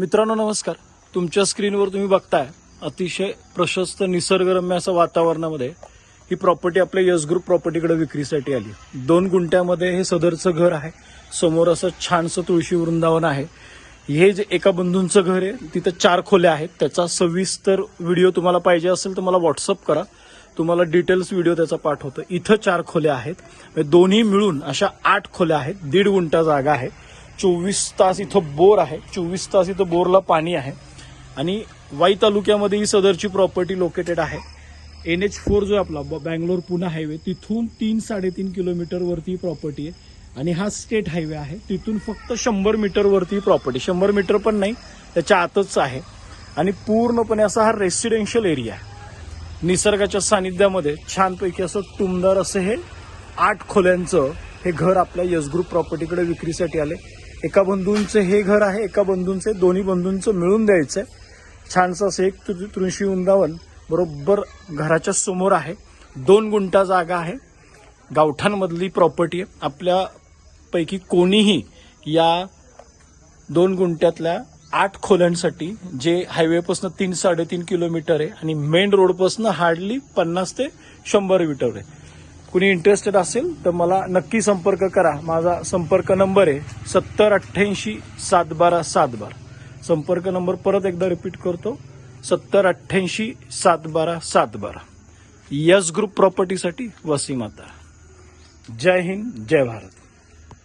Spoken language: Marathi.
मित्रांनो नमस्कार. तुमच्या स्क्रीनवर तुम्ही बघताय अतिशय प्रशस्त निसर्गरम्य असं वातावरणामध्ये ही प्रॉपर्टी आपल्या यस ग्रुप प्रॉपर्टीकडे विक्रीसाठी आली दोन गुंठ्यामध्ये हे सदरचं घर आहे. समोर असं छानसं तुळशी वृंदावन आहे. हे जे एका बंधूंचं घर आहे तिथं चार खोल्या आहेत. त्याचा सविस्तर व्हिडिओ तुम्हाला पाहिजे असेल तर मला व्हॉट्सअप करा. तुम्हाला डिटेल्स व्हिडिओ त्याचा पाठवतो. इथं चार खोल्या आहेत. म्हणजे दोन्ही मिळून अशा आठ खोल्या आहेत. दीड गुंठा जागा आहे. चोवीस तास इथं बोर आहे. चोवीस तास इथं बोरला पाणी आहे. आणि वाई तालुक्यामध्ये ही सदरची प्रॉपर्टी लोकेटेड आहे. एन एच फोर जो आहे आपला ब- बँगलोर पुणे हायवे तिथून तीन साडेतीन किलोमीटरवरती प्रॉपर्टी आहे. आणि हा स्टेट हायवे आहे. तिथून फक्त शंभर मीटरवरती प्रॉपर्टी शंभर मीटर पण नाही त्याच्या आतच आहे. आणि पूर्णपणे असा हा रेसिडेन्शियल एरिया आहे. निसर्गाच्या सानिध्यामध्ये छानपैकी असं टुमदार असं हे आठ खोल्यांचं हे घर आपल्या यस ग्रुप प्रॉपर्टीकडे विक्रीसाठी आले. एका बंधूंचं हे घर आहे एका बंधूंचे दोन्ही बंधूंचं मिळून द्यायचंय. छानसं असं एक तृ- तृंशी वृंदावन बरोबर घराच्या समोर आहे. दोन गुंठा जागा आहे. गावठांमधली प्रॉपर्टी आहे. आपल्यापैकी कोणीही या दोन गुंठ्यातल्या आठ खोल्यांसाठी जे हायवेपासून तीन साडेतीन किलोमीटर आहे आणि मेन रोडपासून हार्डली पन्नास ते शंभर मीटर आहे. कुणी इंटरेस्टेड असेल तर मला नक्की संपर्क करा. माझा संपर्क नंबर आहे सत्तर अठ्ठ्याऐंशी सात बारा सात बारा संपर्क नंबर परत एकदा रिपीट करतो. सत्तर अठ्ठ्याऐंशी सात बारा सात बारा यस ग्रुप प्रॉपर्टीसाठी वसीम आता. जय हिंद जय भारत.